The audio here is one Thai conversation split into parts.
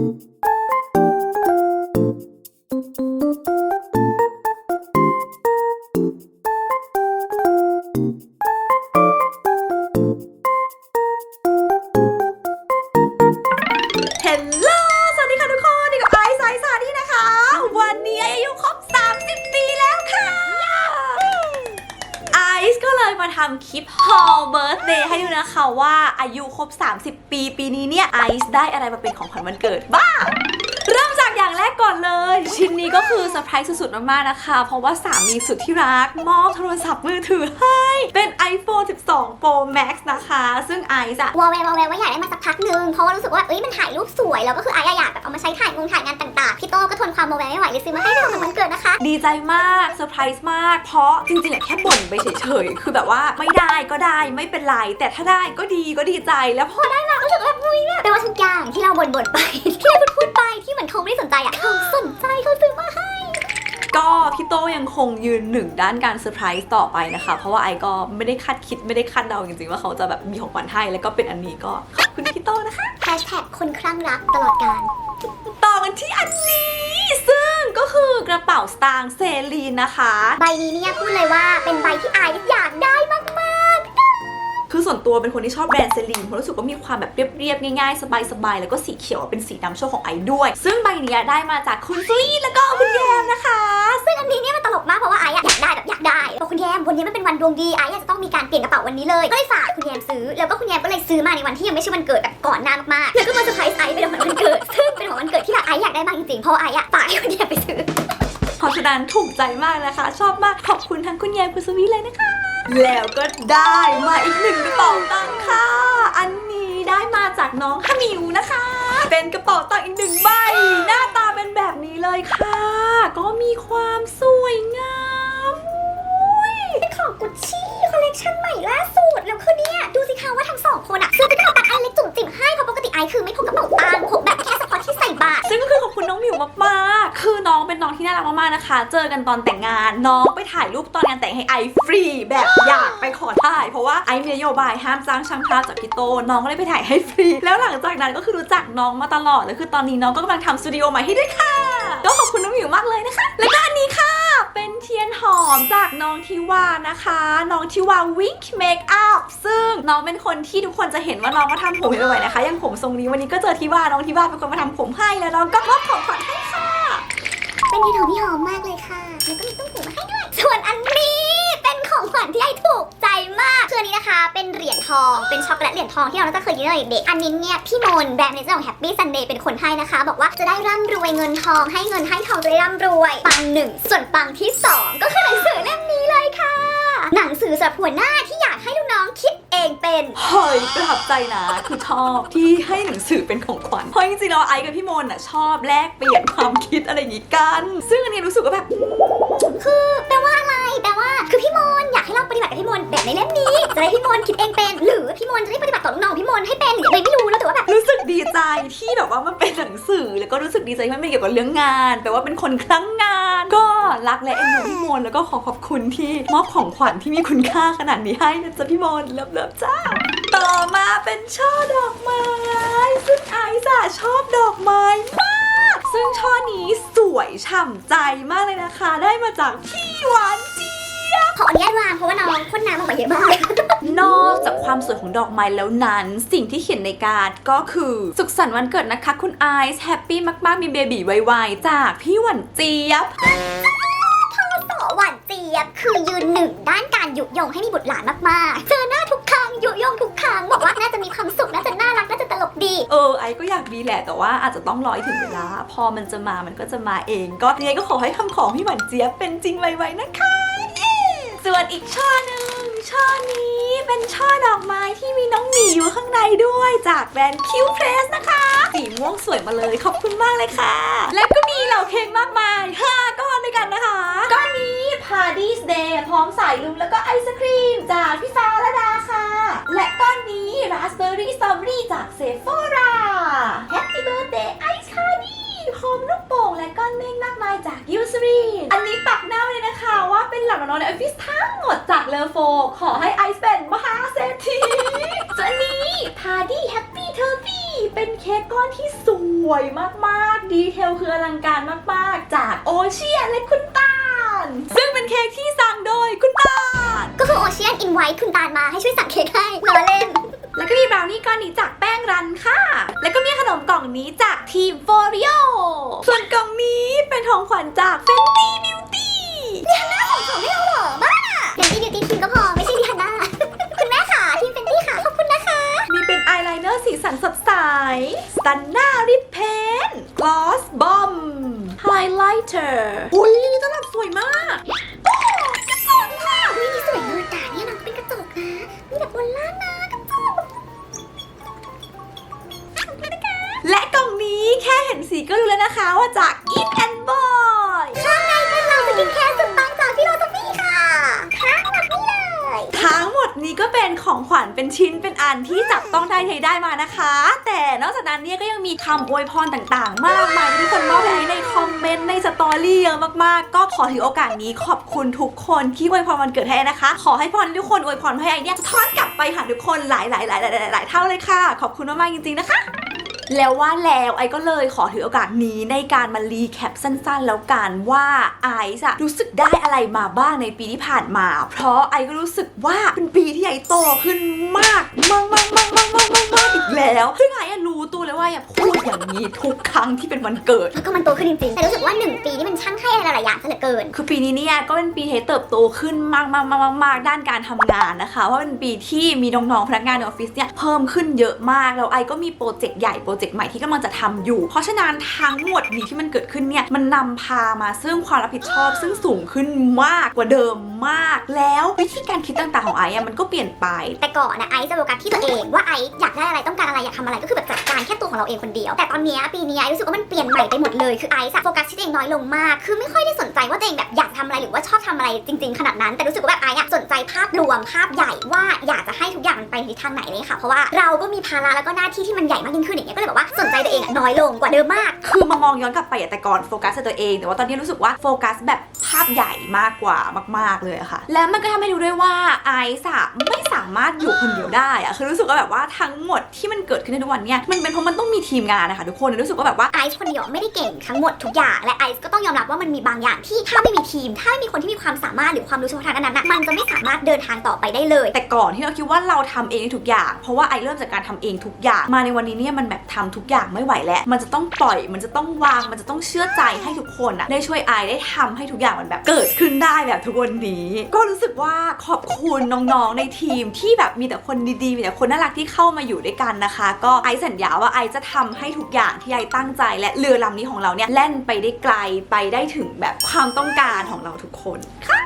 เ Haul Birthday ให้ดูนะคะว่าอายุครบ 30 ปีปีนี้เนี่ยไอซ์ได้อะไรมาเป็นของขวัญวันเกิดบ้าง จากอย่างแรกก่อนเลย ชิ้นนี้ก็คือเซอร์ไพรส์สุดๆมากๆนะคะ เพราะว่าสามีสุดที่รัก มอบโทรศัพท์มือถือให้ เป็น iPhone 12 Pro Max นะคะ ซึ่งไอซ์อะวอลแวร์วอลแวร์ว่าอยากได้มาสักพักหนึ่งเพราะว่ารู้สึกว่าเอ้ยมันถ่ายรูปสวย แล้วก็คือไอ้อยากแบบเอามาใช้ถ่ายงงถ่ายงานต่างๆ พี่โต้ก็ทนความวอลแวร์ไม่ไหวเลยซื้อมาให้เป็นของขวัญวันเกิดนะคะ ดีใจมากเซอร์ไพรส์มาก เพราะจริงๆอะแค่บ่นไปเฉยๆ คือแบบว่าไม่ได้ก็ได้ไม่เป็นไร แต่ถ้าได้ก็ดีก็ดีใจ แล้วพอรู้สึกว่าอุ้ยแบบแปลว่าทุกอย่างที่เราบ่นๆไปที่เราพูดๆไปที่เหมือนเขาไม่ได้สนใจอะเขาสนใจเขาซื้อมาให้ ก็พี่โตยังคงยืนหนึ่งด้านการเซอร์ไพรส์ต่อไปนะคะ เพราะว่าไอก็ไม่ได้คาดคิดไม่ได้คาดเดาจริงๆ ว่าเขาจะแบบมีของขวัญให้แล้วก็เป็นอันนี้ก็ขอบคุณพี่โตนะคะแฮชแท็กคนคลั่งรักตลอดการต่อกันที่อันนี้ ซึ่งก็คือกระเป๋าสตางค์เซรีนนะคะ ใบนี้เนี่ยพูดเลยว่าเป็นใบที่ไอซ์อยากได้มาก คือส่วนตัวเป็นคนที่ชอบแบรนด์เซรีนเพราะรู้สึกว่ามีความแบบเรียบๆง่ายๆ สบายๆ แล้วก็สีเขียวเป็นสีนำโชคของไอด้วย ซึ่งใบเนี้ยได้มาจากคุณซุยแล้วก็คุณแยมนะคะๆซึ่งอันนี้เนี่ยมันตลกมากเพราะว่าไอซ์อะอยากได้แบบอยากได้บอกคุณแยมวันนี้มันเป็นวันดวงดีไอซ์อะจะต้องมีการเปลี่ยนกระเป๋าวันนี้เลยก็เลยฝากคุณแยมซื้อ แล้วก็คุณแยมก็เลยซื้อมาในวันที่ยังไม่ใช่วันเกิดแบบก่อนหน้ามากๆแล้วก็มาเซอร์ไพรส์ไอซ์เป็นของขวัญวันเกิดซึ่งเป็นของวันเกิดที่แบบไอซ์อยากได้มากจริงๆเพราะว่าไอซ์อะฝากให้คุณแยมไปซื้อเพราะฉะนั้นถูกใจมากนะคะ ชอบมากขอบคุณทั้งคุณแยมคุณสวีเลยนะคะ แล้วก็ได้มาอีกหนึ่งกระเป๋าตังค์ค่ะ อันนี้ได้มาจากน้องขมิวนะคะ เป็นกระเป๋าตังค์อีกหนึ่งใบ หน้าตาเป็นแบบนี้เลยค่ะ ก็มีความสวยงามอุ๊ยเป็นของกุชชี่คอลเลกชันใหม่ล่าสุด แล้วคือเนี่ยดูสิคะว่าทั้งสองคนอะซื้อกระเป๋าตังค์อันเล็กจุ๋มจิ๋มให้เพราะปกติไอซ์คือไม่พกกระเป๋าตังค์พกแบบแค่เฉพาะที่ใส่บาตรซึ่งก็คือขอบคุณน้องหมิวมากๆ คือน้องเป็นน้องที่น่ารักมากๆนะคะ เจอกันตอนแต่งงาน น้องไปถ่ายรูปตอนงานแต่งให้ไอฟรีแบบอยากไปขอถ่ายเพราะว่าไอมีนโยบายห้ามจ้างช่างภาพจากพี่โต น้องก็เลยไปถ่ายให้ฟรี แล้วหลังจากนั้นก็คือรู้จักน้องมาตลอดแล้วคือตอนนี้น้องก็กำลังทำสตูดิโอใหม่ให้ด้วยค่ะก็ขอบคุณน้องหมิวมากเลยนะคะ แล้วก็อันนี้ค่ะเป็นเทียนหอมจากน้องทิวานะคะ น้องทิวาวิกเมคอัพซึ่งน้องเป็นคนที่ทุกคนจะเห็นว่าน้องมาทำผมบ่อยๆนะคะอย่างผมทรงนี้วันนี้ก็เจอทิวาน้องทิวาเป็นคนมาทำผมให้แล้วน้องก็มอบของขวัญให้ค่ะ เป็นที่หอมที่หอมมากเลยค่ะ แล้วก็มีตุ้มหูมาให้ด้วย ส่วนอันนี้เป็นของขวัญที่ไอถูกใจมากคืออันนี้นะคะ เป็นเหรียญทอง เป็นช็อกโกแลตเหรียญทองที่เราน่าจะเคยกินตั้งแต่เด็กอันนี้เนี่ยพี่มนแบรนด์เนเจอร์ของ Happy Sunday เป็นคนให้นะคะ บอกว่าจะได้ร่ำรวยเงินทอง ให้เงินให้ทองจะได้ร่ำรวยปังหนึ่งส่วนปังที่สองก็คือหนังสือเล่มนี้เลยค่ะ หนังสือสำหรับหัวหน้า งเป็นเฮ้ยประทับใจนะ คือชอบที่ให้หนังสือเป็นของขวัญ เพราะจริงๆแล้วไอซ์กับพี่มนต์อะชอบแลกเปลี่ยนความคิดอะไรอย่างงี้กัน ซึ่งอันนี้รู้สึกว่าแบบ คือแปลว่าอะไรแปลว่าคือพี่มนต์อยากให้เราปฏิบัติกับพี่มนต์แบบในเล่มนี้จะได้พี่มนต์คิดเองเป็น หรือพี่มนต์จะได้ปฏิบัติต่อลูกน้องพี่มนต์ให้เป็นหรืออะไรไม่รู้แล้วแต่ว่าแบบ รู้สึกดีใจที่แบบว่ามันเป็นหนังสือ แล้วก็รู้สึกดีใจที่มันไม่เกี่ยวกับเรื่องงานแปลว่าเป็นคนคลั่งงาน ก็รักและเอ็นดูพี่มนแล้วก็ขอขอบคุณที่มอบของขวัญที่มีคุณค่าขนาดนี้ให้นะจ๊ะพี่มนเลิฟเลิฟจ้า ต่อมาเป็นช่อดอกไม้ ซึ่งไอซ์อะชอบดอกไม้มาก ซึ่งช่อนี้สวยฉ่ำใจมากเลยนะคะ ได้มาจากพี่หวานเจ ออนุญาตวางเพราะว่าน้องพ่นน้ำออกมาเยอะมากนอกจากความสวยของดอกไม้แล้วนั้น สิ่งที่เขียนในการ์ดก็คือ สุขสันต์วันเกิดนะคะคุณไอซ์แฮปปี้มากๆ มีเบบีไวๆจากพี่หวันเจี๊ยบ ต่อหวานเจี๊ยบคือยืนหนึ่งด้านการยุยงให้มีบุตรหลานมากๆ เจอหน้าทุกครั้งยุยงทุกครั้งบอกว่าน่าจะมีความสุขน่าจะน่ารักน่าจะตลกดี เออไอซ์ก็อยากมีแหละแต่ว่าอาจจะต้องรอให้ถึงเวลา พอมันจะมามันก็จะมาเอง ก็ยังไงก็ขอให้คำขอพี่หวันเจี๊ยบเป็นจริงไวๆนะคะเย้ ส่วนอีกช่อหนึ่งช่อนี้เป็นช่อดอกไม้ที่มีน้องหมีอยู่ข้างในด้วยจากแบรนด์คิวเพรสนะคะ สีม่วงสวยมาเลยขอบคุณมากเลยค่ะ และก็มีเหล่าเค้กมากมาย5ก้อนด้วยกันนะคะก้อนนี้ Party's Day พร้อมสายลุมแล้วก็ไอศครีมจากพี่ฟ้าละดาค่ะ และก้อนนี้ Raspberry Strawberry จากเซฟ o r a Happy Birthday Ice Candy พร้อมลูกโป่งและก้อนเมฆมากมายจากยูซ r รีนอันนี้ปักหน้าเลยนะคะว่าเป็นเหล่าน้องๆในออฟฟิศทั้งหมดจากเลอโฟ ขอให้ไอซ์เป็นมหาเศรษฐีส่วนอันนี้ Party Happy Turkey เป็นเค้กก้อนที่สวยมากๆ ดีเทลคืออลังการมากๆ จากโอเชียนและคุณตาล ซึ่งเป็นเค้กที่สั่งโดยคุณตาล ก็คือโอเชียนอินไว้คุณตาลมาให้ช่วยสั่งเค้กให้ล้อเล่นแล้ว ก็มีบราวนี่ก้อนนี้จากแป้งรันค่ะ แล้วก็มีขนมกล่องนี้จากทีมโฟริโอส่วนกล่องนี้เป็นของขวัญจาก Fenty Beauty ของไม่เอาหรอบ้าเดี๋ยวที่บิวตี้ทีมก็พอไม่ใช่ดิฮันน่าคุณแม่ค่ะทีมเฟนตี้ค่ะขอบคุณนะคะ มีเป็นอายไลเนอร์สีสันสดใส Stunna Lip Pen Gloss Bomb Highlighter อุ้ยตลับสวยีก็รู้แล้วนะคะว่าจาก Eat and Boy ข้างในเป็นเราสกินแคร์สุดปังจากพี่โรซฟี่ค่ะทั้งหมดนี่เลยทั้งหมดนี้ก็เป็นของขวัญเป็นชิ้นเป็นอันที่จับต้องได้ใช้ได้มานะคะ แต่นอกจากนั้นเนี่ยก็ยังมีคำอวยพรต่างๆ มากมายที่ทุกคนมอบให้ในคอมเมนต์ในสตอรี่เยอะมากๆ ก็ขอถือโอกาสนี้ขอบคุณทุกคนที่อวยพรวันเกิดให้นะคะ ขอให้พรทุกคนอวยพรให้ไอเนี่ยสะท้อนกลับไปหาทุกคนหลายๆๆๆๆเท่าเลยค่ะ ขอบคุณมากๆจริงๆนะคะ แล้วว่าแล้วไอก็เลยขอถือโอกาสนี้ในการมารีแคปสั้นๆ แล้วกันว่าไอซ์อะรู้สึกได้อะไรมาบ้างในปีที่ผ่านมา เพราะไอก็รู้สึกว่าเป็นปีที่ไอโตขึ้นมากมากมากมากมากมากมากอีกแล้วซึ่งไอรู้รู้ตัวเลยว่าอย่าพูดอย่างนี้ทุกครั้งที่เป็นวันเกิด แล้วก็มันโตขึ้นจริงๆ แต่รู้สึกว่า 1 ปีนี่มันช่างให้อะไรหลายๆอย่างซะเหลือเกิน คือปีนี้เนี่ยก็เป็นปีที่เติบโตขึ้นมากมากมากมากๆด้านการทำงานนะคะว่าเป็นปีที่มีน้องๆพนักงานในออฟฟิศเนี่ยเพิ่มขึ้นเยอะมากแล้วไอก็มีโปรเจกต์ใหญ่โปรเจกต์ใหม่ที่กำลังจะทำอยู่ เพราะฉะนั้นทั้งหมดนี้ที่มันเกิดขึ้นเนี่ยมันนำพามาซึ่งความรับผิดชอบ ซึ่งสูงขึ้นมากกว่าเดิมมาก แล้ววิธีการคิดต่างๆของไออะมันก็เปลี่ยนไป แต่ก่อนนะไอซ์จะโฟกัสที่ตัวเองว่าไอซ์อยากได้อะไรต้องการอะไรอยากทำอะไรก็คือแบบจัดการแค่ตัวของเราเองคนเดียว แต่ตอนนี้ปีนี้ไอรู้สึกว่ามันเปลี่ยนใหม่ไปหมดเลยคือไอซ์โฟกัสที่ตัวเองน้อยลงมาก คือไม่ค่อยได้สนใจว่าตัวเองแบบอยากทำอะไรหรือว่าชอบทำอะไรจริง ๆ ขนาดนั้น แต่รู้สึกว่าแบบไอซ์อะสน ภาพรวมภาพใหญ่ว่าอยากจะให้ทุกอย่างมันไปในทิศทางไหนเลยค่ะ เพราะว่าเราก็มีภาระแล้วก็หน้าที่ที่มันใหญ่มากยิ่งขึ้นอย่างเงี้ยก็เลยแบบว่าสนใจตัวเองอะน้อยลงกว่าเดิมมาก คือมามองย้อนกลับไปอะแต่ก่อนโฟกัสแต่ตัวเอง แต่ว่าตอนนี้รู้สึกว่าโฟกัสแบบภาพใหญ่มากกว่ามาก ๆเลยอะค่ะ แล้วมันก็ทำให้รู้ด้วยว่าไอซ์อะไม่สามารถอยู่คนเดียวได้อะคือรู้สึกว่าแบบว่าทั้งหมดที่มันเกิดขึ้นในทุกวันเนี่ยมันเป็นเพราะมันต้องมีทีมงานนะคะทุกคนรู้สึกว่าแบบว่าไอซ์คนเดียวไม่ได้เก่งทั้งหมดทุกอย่างและไอซ์ก็ต้องยอมรับว่ามันมีบางอย่างที่ถ้าไม่มีทีม ถ้าไม่มีคนที่มีความสามารถหรือความรู้เฉพาะทางนั้นนะมันจะไม่สามารถเดินทางต่อไปได้เลย แต่ก่อนที่เราคิดว่าเราทำเองทุกอย่าง เพราะว่าไอเริ่มจากการทำเองทุกอย่าง มาในวันนี้เนี่ยมันแบบทำทุกอย่างไม่ไหวแล้ว มันจะต้องปล่อย มันจะต้องวาง มันจะต้องเชื่อใจให้ทุกคนอะได้ช่วยไอได้ทำให้ทุกอย่างมันแบบเกิดขึ้นได้แบบทุกวันนี้ ก็รู้สึกว่าขอบคุณน้องๆในทีมที่แบบมีแต่คนดีๆ มีแต่คนน่ารักที่เข้ามาอยู่ด้วยกันนะคะ ก็ไอสัญญาว่าไอจะทำให้ทุกอย่างที่ไอตั้งใจ และเรือลำนี้ของเราเนี่ยแล่นไปได้ไกลไปได้ถึงแบบความต้องการของเราทุกคน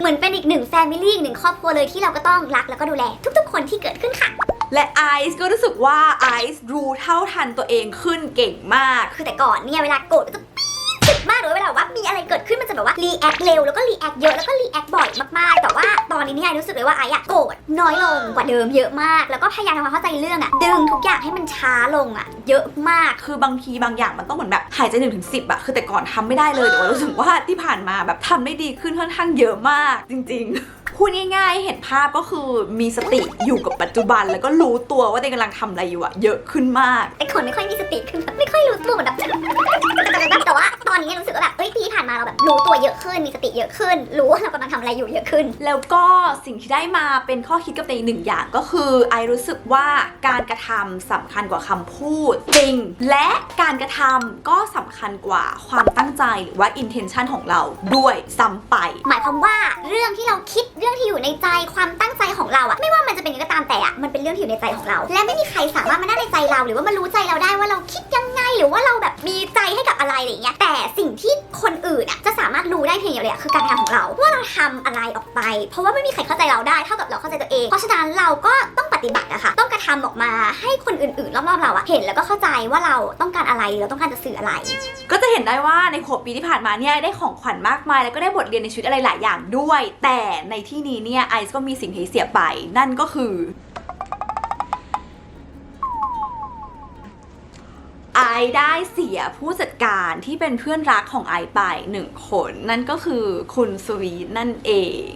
เหมือนเป็นอีกหนึ่งแฟมิลี่อีกหนึ่งครอบครัวเลยที่เราก็ต้องรักแล้วก็ดูแลทุกๆ คนที่เกิดขึ้นค่ะ และไอซ์ก็รู้สึกว่าไอซ์รู้เท่าทันตัวเองขึ้นเก่งมาก คือแต่ก่อนเนี่ยเวลาโกรธก็จะปี๊ดสุดมากเลยเวลาว่ามีอะไรเกิดขึ้นมันจะแบบว่ารีแอคเร็วแล้วก็รีแอคเยอะแล้วก็รีแอคบ่อยมากๆ แต่ว่าตอนนี้เนี่ยรู้สึกเลยว่าไอ้อะโกรธน้อยลงกว่าเดิมเยอะมาก แล้วก็พยายามทำความเข้าใจเรื่องอะดึงทุกอย่างให้มันช้าลงอะเยอะมากคือบางทีบางอย่างมันต้องเหมือนแบบหายใจหนึ่งถึงสิบอะคือแต่ก่อนทำไม่ได้เลยแต่ว่ารู้สึกว่าที่ผ่านมาแบบทำได้ดีขึ้นค่อนข้างเยอะมากจริง ๆ พูดง่ายๆ เห็นภาพก็คือมีสติอยู่กับปัจจุบัน แล้วก็รู้ตัวว่าตัวเองกำลังทำอะไรอยู่อะเยอะขึ้นมากไอ้คนไม่ค่อยมีสติคือแบบไม่ค่อยรู้ตัวเหมือนแบบแต่ว่าตอนนี้รู้สึกว่าแบบเอ้ยปีที่ผ่านมาเราแบบรู้ตัวเยอะขึ้นมีสติเยอะขึ้น รู้ว่าเรากำลังทำอะไรอยู่เยอะขึ้น แล้วก็สิ่งที่ได้มาเป็นข้อคิดกับตัวเองหนึ่งอย่างก็คือ ไอรู้สึกว่าการกระทำสำคัญกว่าคำพูดจริง และการกระทำก็สำคัญกว่าความตั้งใจหรือว่า intention ของเราด้วยซ้ำไป หมายความว่าเรื่องที่เราคิดเรื่องื่องที่อยู่ในใจความตั้งใจของเราอะไม่ว่ามันจะเป็นยังไงก็ตามแต่อะมันเป็นเรื่องที่อยู่ในใจของเรา และไม่มีใครสามารถมานั่งในใจเรา หรือว่ามารู้ใจเราได้ว่าเราคิดยังไงหรือว่าเราแบบมีใจให้กับอะไรอะไรอย่างเงี้ยแต่สิ่งที่คนอื่นอะจะสามารถรู้ได้เพียงอย่างเดียวคือการทำของเรา ว่าเราทำอะไรออกไป เพราะว่าไม่มีใครเข้าใจเราได้เท่ากับเราเข้าใจตัวเอง เพราะฉะนั้นเราก็ต้อง ฏิบัติอะค่ะ ต้องกระทำออกมาให้คนอื่นๆ รอบๆเราอะเห็นแล้วก็เข้าใจว่าเราต้องการอะไรเราต้องการจะสื่ออะไร ก็จะเห็นได้ว่าในขวบปีที่ผ่านมาเนี่ยได้ของขวัญมากมาย แล้วก็ได้บทเรียนในชีวิตอะไรหลายอย่างด้วย แต่ในที่นี้เนี่ยไอซ์ก็มีสิ่งที่เสียไป นั่นก็คือไอซ์ได้เสียผู้จัดการที่เป็นเพื่อนรักของไอซ์ไปหนึ่งคน นั่นก็คือคุณสวีนั่นเอง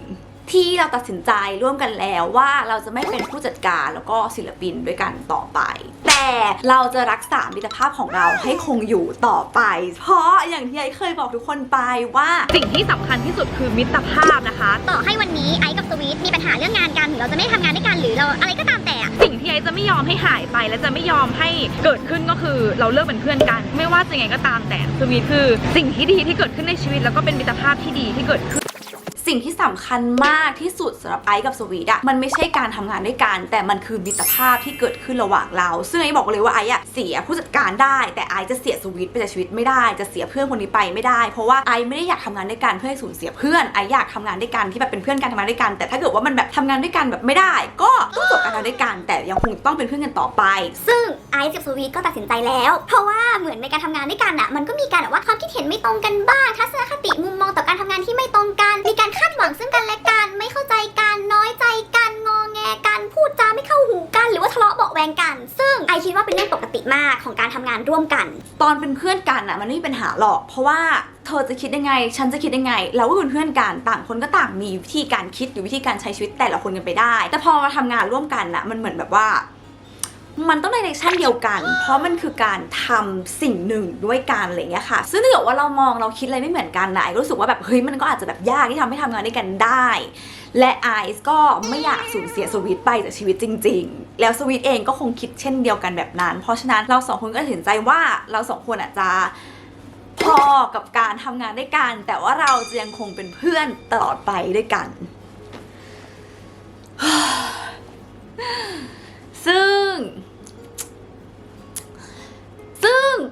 ที่เราตัดสินใจร่วมกันแล้วว่าเราจะไม่เป็นผู้จัดการแล้วก็ศิลปินด้วยกันต่อไป แต่เราจะรักษามิตรภาพของเราให้คงอยู่ต่อไป เพราะอย่างที่ไอเคยบอกทุกคนไปว่า สิ่งที่สำคัญที่สุดคือมิตรภาพนะคะ ต่อให้วันนี้ไอซ์กับสวีทมีปัญหาเรื่องงานกันหรือเราจะไม่ทำงานด้วยกันหรือเราอะไรก็ตามแต่อะสิ่งที่ไอจะไม่ยอมให้หายไปและจะไม่ยอมให้เกิดขึ้นก็คือเราเลิกเป็นเพื่อนกัน ไม่ว่าจะยังไงก็ตามแต่สวีทคือ สิ่งที่ดีที่เกิดขึ้นในชีวิตแล้วก็เป็นมิตรภาพที่ดีที่เกิดขึ้น สิ่งที่สำคัญมากที่สุดสำหรับไอซ์กับสวีทอะมันไม่ใช่การทำงานด้วยกัน แต่มันคือมิตรภาพที่เกิดขึ้นระหว่างเรา ซึ่งไอซ์บอกเลยว่าไอซ์อะเสียผู้จัดการได้ แต่ไอซ์จะเสียสวีทไปจากชีวิตไม่ได้ จะเสียเพื่อนคนนี้ไปไม่ได้ เพราะว่าไอซ์ไม่ได้อยากทำงานด้วยกันเพื่อให้สูญเสียเพื่อน ไอซ์อยากทำงานด้วยกันที่แบบเป็นเพื่อนกันทำงานด้วยกัน แต่ถ้าเกิดว่ามันแบบทำงานด้วยกันแบบไม่ได้ ก็ต้องจบการทำงานด้วยกัน แต่ยังคงต้องเป็นเพื่อนกันต่อไป ซึ่งไอซ์กับสวีทก็ตัดสินใจแล้ว เพราะว่าเหมือนในการทำงานด้วยกันอะมันก็มีการแบบว่าความคิดเห็นไม่ตรงกันบ้างทัศนคติมุมมองต่อการทำงานที่ไม่ตรงกันมีการ วังซึ่งกันและกันไม่เข้าใจกันน้อยใจกันงอแงกันพูดจาไม่เข้าหูกันหรือว่าทะเลาะเบาะแวงกัน ซึ่งไอคิดว่าเป็นเรื่องปกติมากของการทำงานร่วมกัน ตอนเป็นเพื่อนกันอะมันไม่มีปัญหาหรอก เพราะว่าเธอจะคิดยังไง ฉันจะคิดยังไง เราก็เป็นเพื่อนกัน ต่างคนก็ต่างมีวิธีการคิดหรือวิธีการใช้ชีวิตแต่ละคนกันไปได้ แต่พอมาทำงานร่วมกันอะมันเหมือนแบบว่า มันต้องในเรชั่นเดียวกัน เพราะมันคือการทำสิ่งหนึ่งด้วยกันอะไรเงี้ยค่ะ ซึ่งถ้าเกิดว่าเรามองเราคิดอะไรไม่เหมือนกันนะไอก็รู้สึกว่าแบบเฮ้ยมันก็อาจจะแบบยากที่ทำให้ทำงานด้วยกันได้ และไอซ์ก็ไม่อยากสูญเสียสวีทไปจากชีวิตจริง ๆ แล้วสวีทเองก็คงคิดเช่นเดียวกันแบบนั้น เพราะฉะนั้นเราสองคนก็ตัดสินใจว่าเราสองคนอาจจะพอกับการทำงานด้วยกัน แต่ว่าเราจะยังคงเป็นเพื่อนตลอดไปด้วยกัน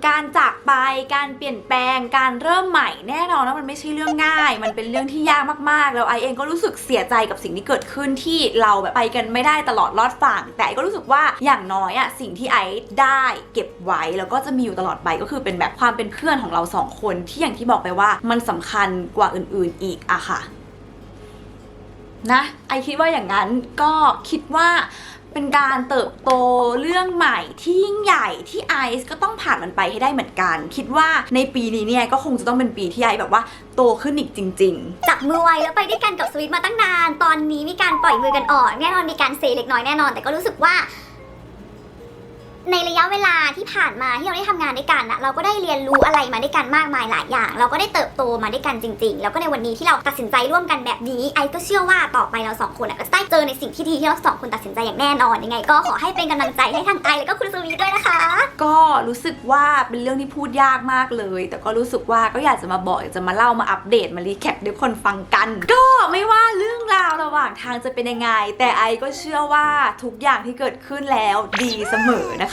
การจากไป การเปลี่ยนแปลง การเริ่มใหม่แน่นอนว่ามันไม่ใช่เรื่องง่าย มันเป็นเรื่องที่ยากมากๆ แล้วไอเองก็รู้สึกเสียใจกับสิ่งที่เกิดขึ้นที่เราแบบไปกันไม่ได้ตลอดรอดฝั่ง แต่ไอก็รู้สึกว่าอย่างน้อยอะสิ่งที่ไอได้เก็บไว้แล้วก็จะมีอยู่ตลอดไปก็คือเป็นแบบความเป็นเพื่อนของเราสองคนที่อย่างที่บอกไปว่ามันสำคัญกว่าอื่นๆอีกอะค่ะนะไอคิดว่าอย่างนั้นก็คิดว่า เป็นการเติบโตเรื่องใหม่ที่ยิ่งใหญ่ที่ไอซ์ก็ต้องผ่านมันไปให้ได้เหมือนกัน คิดว่าในปีนี้เนี่ยก็คงจะต้องเป็นปีที่ไอซ์แบบว่าโตขึ้นอีกจริง จับมือไว้แล้วไปด้วยกันกับสวิตมาตั้งนาน ตอนนี้มีการปล่อยมือกันออก แน่นอนมีการเซเล็กน้อยแน่นอน แต่ก็รู้สึกว่า ในระยะเวลาที่ผ่านมาที่เราได้ทำงานด้วยกันอะเราก็ได้เรียนรู้อะไรมาด้วยกันมากมายหลายอย่าง เราก็ได้เติบโตมาด้วยกันจริง ๆ แล้วก็ในวันนี้ที่เราตัดสินใจร่วมกันแบบนี้ไอก็เชื่อว่าต่อไปเราสองคนก็จะได้เจอในสิ่งที่ดีที่เราสองคนตัดสินใจอย่างแน่นอนยังไง ก็ขอให้เป็นกำลังใจให้ทั้งไอแล้วก็คุณสวีด้วยนะคะ ก็รู้สึกว่าเป็นเรื่องที่พูดยากมากเลย แต่ก็รู้สึกว่าก็อยากจะมาบอกอยากจะมาเล่ามาอัปเดตมารีแคปให้คนฟังกัน ก็ไม่ว่าเรื่องราวระหว่างทางจะเป็นยังไง แต่ไอก็เชื่อว่าทุกอย่างที่เกิดขึ้นแล้วดีเสมอนะ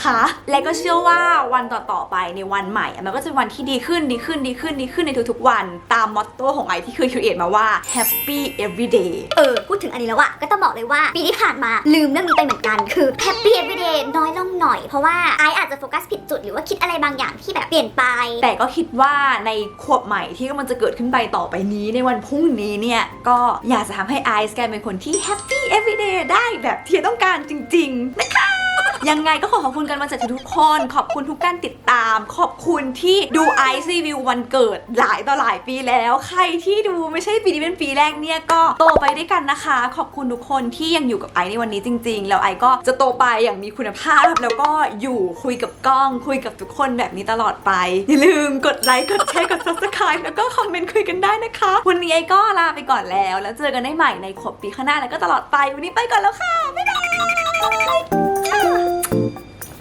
คะและก็เชื่อว่าวันต่อๆไปในวันใหม่อะมันก็จะเป็นวันที่ดีขึ้นดีขึ้นดีขึ้นดีขึ้นในทุกๆ วันตามมอตโต้ของไอที่เคยคิดเอทมาว่า happy every day เออ พูดถึงอันนี้แล้วอะก็ต้องบอกเลยว่าปีที่ผ่านมาลืมเรื่องนี้ไปเหมือนกัน คือ Happy Everyday น้อยลงหน่อย เพราะว่าไออาจจะโฟกัสผิดจุดหรือว่าคิดอะไรบางอย่างที่แบบเปลี่ยนไป แต่ก็คิดว่าในขวบใหม่ที่กำลังจะเกิดขึ้นไปต่อไปนี้ในวันพรุ่งนี้เนี่ยก็อยากจะทำให้ไอซ์กลายเป็นคนที่ happy everyday ได้แบบที่ต้องการจริงๆนะคะ ยังไงก็ขอขอบคุณกันมาจากทุกคน ขอบคุณทุกการติดตาม ขอบคุณที่ดูไอซ์รีวิววันเกิดหลายต่อหลายปีแล้ว ใครที่ดูไม่ใช่ปีนี้เป็นปีแรกเนี่ยก็โตไปด้วยกันนะคะ ขอบคุณทุกคนที่ยังอยู่กับไอซ์ในวันนี้จริง ๆ แล้วไอซ์ก็จะโตไปอย่างมีคุณภาพ แล้วก็อยู่คุยกับกล้อง คุยกับทุกคนแบบนี้ตลอดไป อย่าลืมกดไลค์กดแชร์กด subscribe แล้วก็คอมเมนต์คุยกันได้นะคะ วันนี้ไอซ์ก็ลาไปก่อนแล้ว แล้วเจอกันได้ใหม่ในขวบปีข้างหน้าแล้วก็ตลอดไปวันนี้ไปก่อนแล้วค่ะบ๊ายบาย